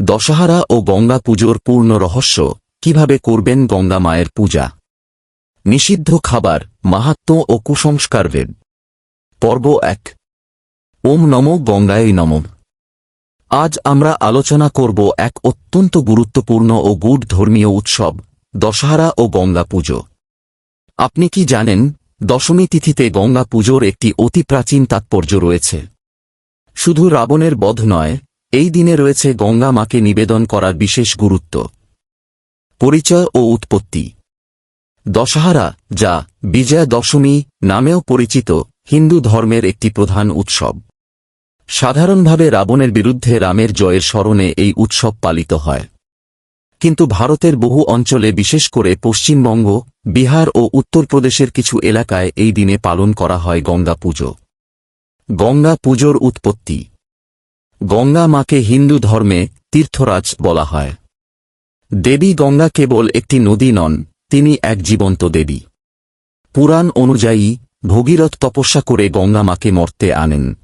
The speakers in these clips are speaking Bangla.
দশহারা ও গঙ্গা পুজোর পূর্ণ রহস্য, কীভাবে করবেন গঙ্গা মায়ের পূজা? নিষিদ্ধ খাবার, মাহাত্ম ও কুসংস্কার বেদ। পর্ব এক। ওম নম গঙ্গায় নম। আজ আমরা আলোচনা করব এক অত্যন্ত গুরুত্বপূর্ণ ও গূঢ় ধর্মীয় উৎসব, দশহারা ও গঙ্গা পুজো। আপনি কি জানেন, দশমী তিথিতে গঙ্গা পুজোর একটি অতি প্রাচীন তাৎপর্য রয়েছে। শুধু রাবণের বধ নয় এই দিনে রয়েছে গঙ্গা মাকে নিবেদন করার বিশেষ গুরুত্ব। পরিচয় ও উৎপত্তি। দশহারা, যা বিজয়া দশমী নামেও পরিচিত, হিন্দু ধর্মের একটি প্রধান উৎসব। সাধারণভাবে রাবণের বিরুদ্ধে রামের জয়ের স্মরণে এই উৎসব পালিত হয়। কিন্তু ভারতের বহু অঞ্চলে, বিশেষ করে পশ্চিমবঙ্গ, বিহার ও উত্তরপ্রদেশের কিছু এলাকায় এই দিনে পালন করা হয় গঙ্গা পুজো। গঙ্গা পুজোর উৎপত্তি। গঙ্গা মাকে হিন্দু ধর্মে তীর্থরাজ বলা হয়। দেবী গঙ্গা কেবল একটি নদী নন, তিনি এক জীবন্ত দেবী। পুরাণ অনুযায়ী ভগীরথ তপস্যা করে গঙ্গা মাকে মর্তে আনেন।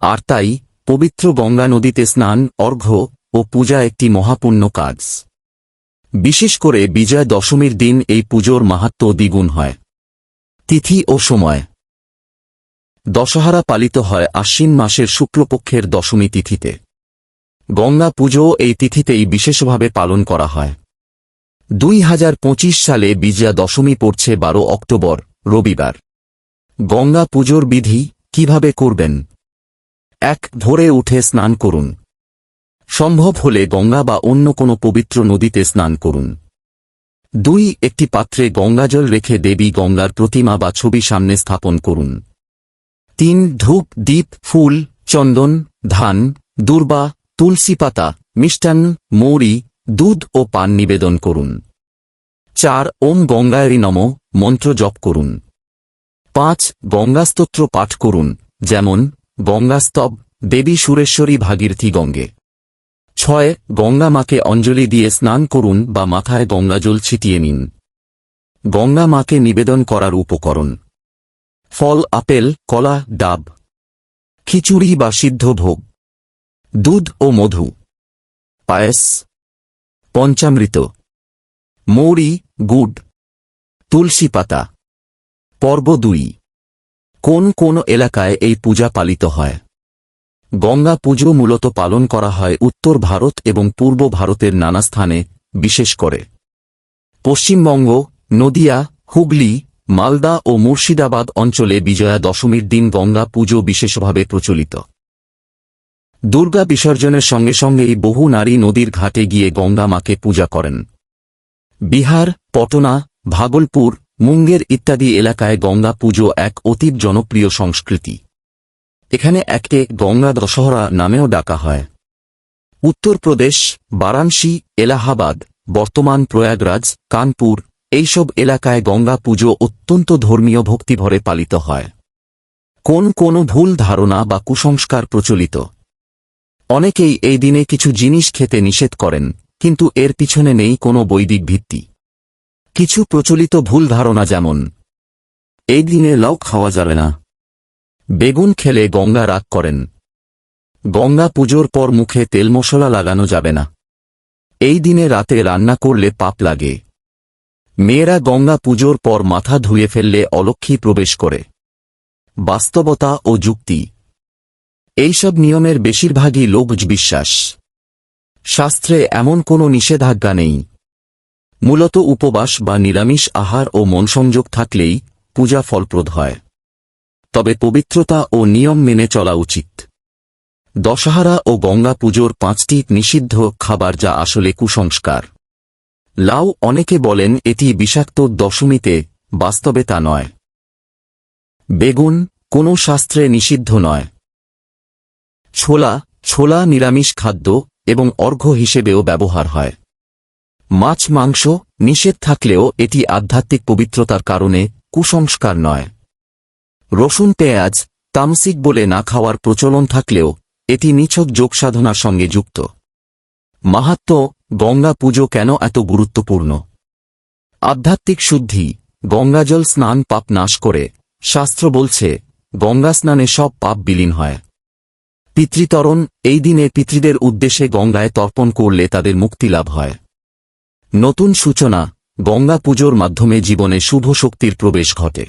আর তাই পবিত্র গঙ্গা নদীতে স্নান, অর্ঘ্য ও পূজা একটি মহাপুণ্য কাজ। বিশেষ করে বিজয় দশমীর দিন এই পুজোর মাহাত্ম দ্বিগুণ হয়। তিথি ও সময়। দশহারা পালিত হয় আশ্বিন মাসের শুক্লপক্ষের দশমী তিথিতে। গঙ্গা পুজো এই তিথিতেই বিশেষভাবে পালন করা হয়। দুই হাজার পঁচিশ সালে বিজয়া দশমী পড়ছে বারো অক্টোবর, রবিবার। গঙ্গা পুজোর বিধি, কীভাবে করবেন? এক, ভোরে উঠে স্নান করুন। সম্ভব হলে গঙ্গা বা অন্য কোনো পবিত্র নদীতে স্নান করুন। দুই, একটি পাত্রে গঙ্গাজল রেখে দেবী গঙ্গার প্রতিমা বা ছবি সামনে স্থাপন করুন। তিন ধূপ, দ্বীপ, ফুল, চন্দন, ধান, দুর্বা, তুলসী পাতা, মিষ্টান্ন, মৌরি, দুধ ও পান নিবেদন করুন। চার, ওম গঙ্গায়রি নম, মন্ত্র জপ করুন। পাঁচ, গঙ্গাস্তোত্র পাঠ করুন, যেমন, গঙ্গাস্তব, দেবী সুরেশ্বরী ভাগীরথী গঙ্গে। ছয়, গঙ্গা মাকে অঞ্জলি দিয়ে স্নান করুন বা মাথায় গঙ্গাজল ছিটিয়ে নিন। গঙ্গা মাকে নিবেদন করার উপকরণ। ফল, আপেল, কলা, ডাব, খিচুড়ি বা সিদ্ধ ভোগ, দুধ ও মধু, পায়েস, পঞ্চামৃত, মৌরি, গুড়, তুলসী পাতা, পর্ব দুই। কোন কোন এলাকায় এই পূজা পালিত হয়? গঙ্গা পুজো মূলত পালন করা হয় উত্তর ভারত এবং পূর্ব ভারতের নানা স্থানে, বিশেষ করে পশ্চিমবঙ্গ, নদিয়া, হুগলি মালদা ও মুর্শিদাবাদ অঞ্চলে বিজয়া দশমীর দিন গঙ্গা পুজো বিশেষভাবে প্রচলিত। দুর্গা বিসর্জনের সঙ্গে সঙ্গেই বহু নারী নদীর ঘাটে গিয়ে গঙ্গা মাকে পূজা করেন। বিহার, পটনা, ভাগলপুর, মুঙ্গের ইত্যাদি এলাকায় গঙ্গা পুজো এক অতীব জনপ্রিয় সংস্কৃতি। এখানে একটি গঙ্গা দশহরা নামেও ডাকা হয়। উত্তরপ্রদেশ, বারাণসী, এলাহাবাদ, বর্তমান প্রয়াগরাজ, কানপুর এইসব এলাকায় গঙ্গা পুজো অত্যন্ত ধর্মীয় ভক্তিভরে পালিত হয়। কোন কোন ভুল ধারণা বা কুসংস্কার প্রচলিত। অনেকেই এই দিনে কিছু জিনিস খেতে নিষেধ করেন, কিন্তু এর পিছনে নেই কোনো বৈদিক ভিত্তি। কিছু প্রচলিত ভুল ধারণা যেমন, এই দিনে লাউ খাওয়া যাবে না। বেগুন খেলে গঙ্গা রাগ করেন। গঙ্গা পুজোর পর মুখে তেল মশলা লাগানো যাবে না। এই দিনে রাতে রান্না করলে পাপ লাগে। মেয়েরা গঙ্গা পুজোর পর মাথা ধুয়ে ফেললে অলক্ষী প্রবেশ করে। বাস্তবতা ও যুক্তি। এইসব নিয়মের বেশিরভাগই লোক বিশ্বাস। শাস্ত্রে এমন কোনো নিষেধাজ্ঞা নেই। মূলত উপবাস বা নিরামিষ আহার ও মনসংযোগ থাকলেই পূজা ফলপ্রদ হয়। তবে পবিত্রতা ও নিয়ম মেনে চলা উচিত। দশহারা ও গঙ্গা পুজোর পাঁচটি নিষিদ্ধ খাবার যা আসলে কুসংস্কার। লাউ অনেকে বলেন এটি বিষাক্ত দশমীতে, বাস্তবে তা নয়। বেগুন, কোনো শাস্ত্রে নিষিদ্ধ নয়। ছোলা ছোলা নিরামিষ খাদ্য এবং অর্ঘ্য হিসেবেও ব্যবহার হয়। মাছ মাংস নিষেধ থাকলেও এটি আধ্যাত্মিক পবিত্রতার কারণে কুসংস্কার নয়। রসুন, পেঁয়াজ, তামসিক বলে না খাওয়ার প্রচলন থাকলেও এটি নিছক যোগসাধনার সঙ্গে যুক্ত। মাহাত্ম গঙ্গা পুজো কেন এত গুরুত্বপূর্ণ? আধ্যাত্মিক শুদ্ধি, গঙ্গাজল স্নান পাপ নাশ করে, শাস্ত্র বলছে, গঙ্গা স্নানে সব পাপ বিলীন হয়। পিতৃতরণ, এই দিনে পিতৃদের উদ্দেশ্যে গঙ্গায় তর্পণ করলে তাদের মুক্তি লাভ হয়। নতুন সূচনা, গঙ্গা পুজোর মাধ্যমে জীবনে শুভ শক্তির প্রবেশ ঘটে।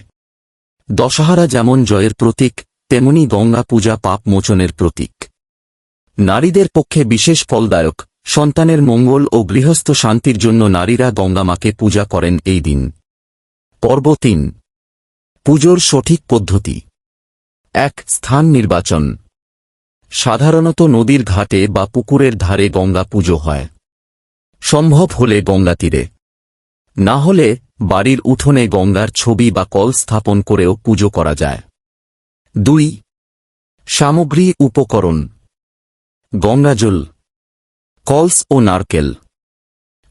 দশহারা যেমন জয়ের প্রতীক, তেমনি গঙ্গা পূজা পাপ মোচনের প্রতীক। নারীদের পক্ষে বিশেষ ফলদায়ক সন্তানের মঙ্গল ও গৃহস্থ শান্তির জন্য নারীরা গঙ্গামাকে পূজা করেন এই দিন। পর্ব তিন। পুজোর সঠিক পদ্ধতি। এক, স্থান নির্বাচন। সাধারণত নদীর ঘাটে বা পুকুরের ধারে গঙ্গা পুজো হয়। সম্ভব হলে গঙ্গা তীরে। না হলে বাড়ির উঠোনে গঙ্গার ছবি বা কল স্থাপন করেও পুজো করা যায়। দুই, সামগ্রী উপকরণ। গঙ্গাজল। কলস ও নারকেল।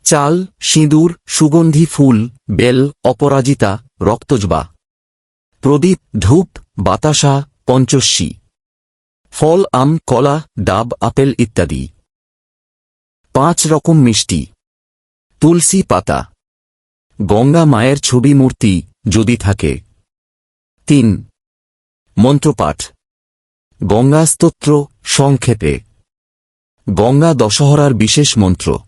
চাল, সিঁদুর, সুগন্ধি ফুল, বেল, অপরাজিতা, রক্তজবা। প্রদীপ, ধূপ, বাতাসা, পঞ্চস্বী। ফল, আম, কলা, ডাব, আপেল ইত্যাদি। পাঁচ রকম মিষ্টি। তুলসী পাতা। গঙ্গা মায়ের ছবি মূর্তি যদি থাকে। তিন। মন্ত্রপাঠ। গঙ্গা স্তোত্র সংক্ষেপে। গঙ্গা দশহরার বিশেষ মন্ত্র।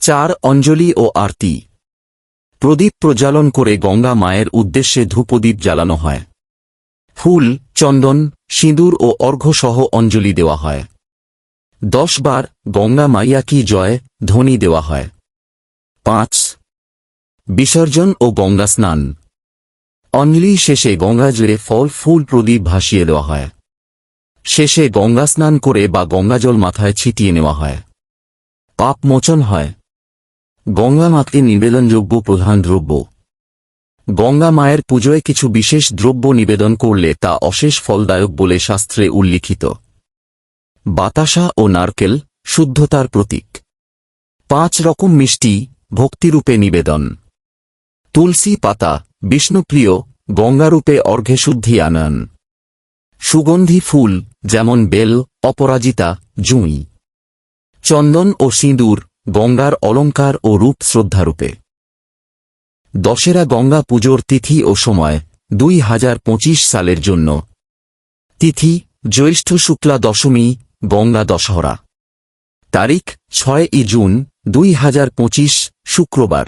চার, অঞ্জলি ও আরতি। প্রদীপ প্রজ্বালন করে গঙ্গা মায়ের উদ্দেশ্যে ধূপদীপ জ্বালানো হয়। ফুল, চন্দন, সিঁদুর ও অর্ঘ্যসহ অঞ্জলি দেওয়া হয়। দশ বার গঙ্গা মাইয়া কি জয়, ধ্বনি দেওয়া হয়। পাঁচ, বিসর্জন ও গঙ্গা স্নান। অঞ্জলি শেষে গঙ্গা জুড়ে ফল, ফুল, প্রদীপ ভাসিয়ে দেওয়া হয়। শেষে গঙ্গা স্নান করে বা গঙ্গাজল মাথায় ছিটিয়ে নেওয়া হয়। পাপ মোচন হয়। গঙ্গা মাকে নিবেদনযোগ্য প্রধান দ্রব্য। গঙ্গা মায়ের পুজোয় কিছু বিশেষ দ্রব্য নিবেদন করলে তা অশেষ ফলদায়ক বলে শাস্ত্রে উল্লিখিত। বাতাসা ও নারকেল শুদ্ধতার প্রতীক। পাঁচ রকম মিষ্টি ভক্তিরূপে নিবেদন। তুলসী পাতা বিষ্ণুপ্রিয় গঙ্গারূপে অর্ঘ্যে শুদ্ধি আনয়ন। সুগন্ধি ফুল, যেমন বেল, অপরাজিতা, জুঁই। চন্দন ও সিঁদুর, গঙ্গার অলঙ্কার ও রূপ শ্রদ্ধারূপে। দশেরা গঙ্গা পুজোর তিথি ও সময়, দুই হাজার পঁচিশ সালের জন্য। তিথি, জ্যৈষ্ঠ শুক্লা দশমী, গঙ্গা দশহরা। তারিখ, ছয় ই জুন, দুই হাজার পঁচিশ, শুক্রবার।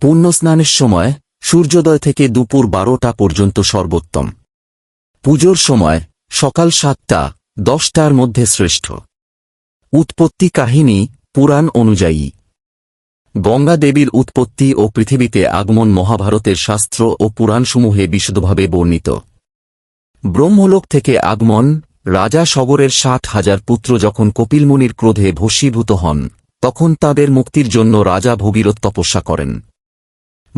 পুণ্যস্নানের সময়, সূর্যোদয় থেকে দুপুর বারোটা পর্যন্ত সর্বোত্তম। পুজোর সময় সকাল সাতটা, দশটার মধ্যে শ্রেষ্ঠ। উৎপত্তি কাহিনী, পুরাণ অনুযায়ী। গঙ্গা দেবীর উৎপত্তি ও পৃথিবীতে আগমন মহাভারতের শাস্ত্র ও পুরাণসমূহে বিশদভাবে বর্ণিত। ব্রহ্মলোক থেকে আগমন, রাজা সগরের ষাট হাজার পুত্র যখন কপিলমুনির ক্রোধে ভস্মীভূত হন, তখন তাদের মুক্তির জন্য রাজা ভগীরথ তপস্যা করেন।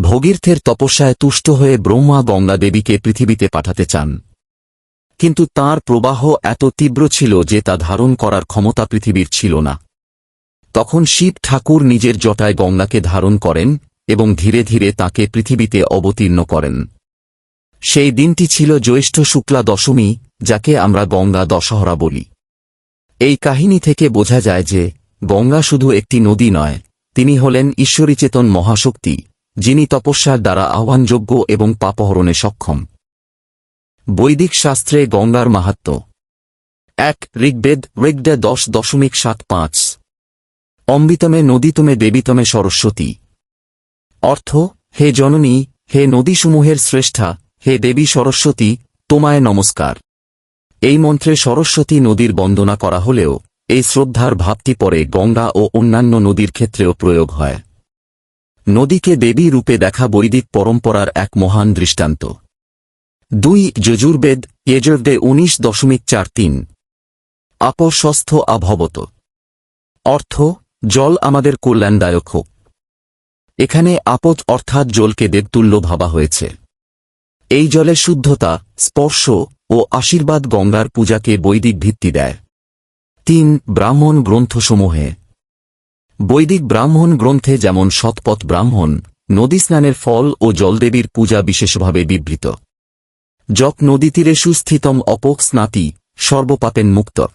ভগীর্থের তপস্যায় তুষ্ট হয়ে ব্রহ্মা গঙ্গা দেবীকে পৃথিবীতে পাঠাতে চান। কিন্তু তার প্রবাহ এত তীব্র ছিল যে তা ধারণ করার ক্ষমতা পৃথিবীর ছিল না। তখন শিব ঠাকুর নিজের জটায় গঙ্গাকে ধারণ করেন এবং ধীরে ধীরে তাকে পৃথিবীতে অবতীর্ণ করেন। সেই দিনটি ছিল জ্যৈষ্ঠ শুক্লা দশমী, যাকে আমরা গঙ্গা দশহরা বলি। এই কাহিনী থেকে বোঝা যায় যে গঙ্গা শুধু একটি নদী নয়, তিনি হলেন ঈশ্বরীচেতন মহাশক্তি, যিনি তপস্যার দ্বারা আহ্বানযোগ্য এবং পাপহরণে সক্ষম। বৈদিক শাস্ত্রে গঙ্গার মাহাত্ম। এক, ঋগ্বেদ ঋগ্দে দশ দশমিক সাত পাঁচ। অমৃতমে নদীতমে দেবীতমে সরস্বতী। অর্থ, হে জননী, হে নদীসমূহের শ্রেষ্ঠা, হে দেবী সরস্বতী, তোমায় নমস্কার। এই মন্ত্রে সরস্বতী নদীর বন্দনা করা হলেও এই শ্রদ্ধার ভাবটি পরে গঙ্গা ও অন্যান্য নদীর ক্ষেত্রেও প্রয়োগ হয়। নদীকে দেবী রূপে দেখা বৈদিক পরম্পরার এক মহান দৃষ্টান্ত। দুই যজুর্বেদ ইয়েজর্দে উনিশ দশমিক চার তিন। আপস্বস্থ আভবত। অর্থ, জল আমাদের কল্যাণদায়ক হোক। এখানে আপদ অর্থাৎ জলকে দেবতুল্য ভাবা হয়েছে। এই জলের শুদ্ধতা, স্পর্শ ও আশীর্বাদ গঙ্গার পূজাকে বৈদিক ভিত্তি দেয়। তিন, ব্রাহ্মণ গ্রন্থসমূহে। বৈদিক ব্রাহ্মণ গ্রন্থে যেমন সৎপথ ব্রাহ্মণ, নদী স্নানের ফল ও জলদেবীর পূজা বিশেষভাবে বিবৃত। যক নদীতীরে সুস্থিতম অপোক স্নাতি, সর্বপাপেন মুক্ত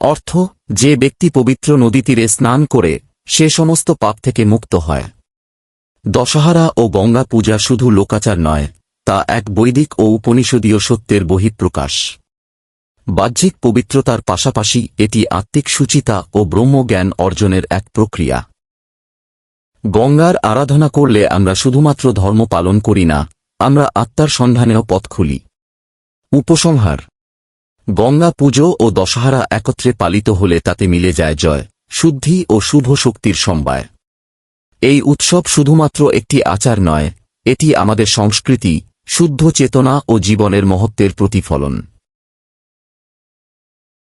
অর্থ, যে ব্যক্তি পবিত্র নদীতীরে স্নান করে, সে সমস্ত পাপ থেকে মুক্ত হয়। দশহারা ও গঙ্গা পূজা শুধু লোকাচার নয়, তা এক বৈদিক ও উপনিষদীয় সত্যের বহিঃপ্রকাশ। বাহ্যিক পবিত্রতার পাশাপাশি এটি আত্মিক সুচিতা ও ব্রহ্মজ্ঞান অর্জনের এক প্রক্রিয়া। গঙ্গার আরাধনা করলে আমরা শুধুমাত্র ধর্ম পালন করি না আমরা আত্মার সন্ধানেও পথ খুলি। উপসংহার। গঙ্গা পুজো ও দশহারা একত্রে পালিত হলে তাতে মিলে যায় জয়, শুদ্ধি ও শুভ শক্তির সম্বায়। এই উৎসব শুধুমাত্র একটি আচার নয়, এটি আমাদের সংস্কৃতি, শুদ্ধ চেতনা ও জীবনের মহত্বের প্রতিফলন।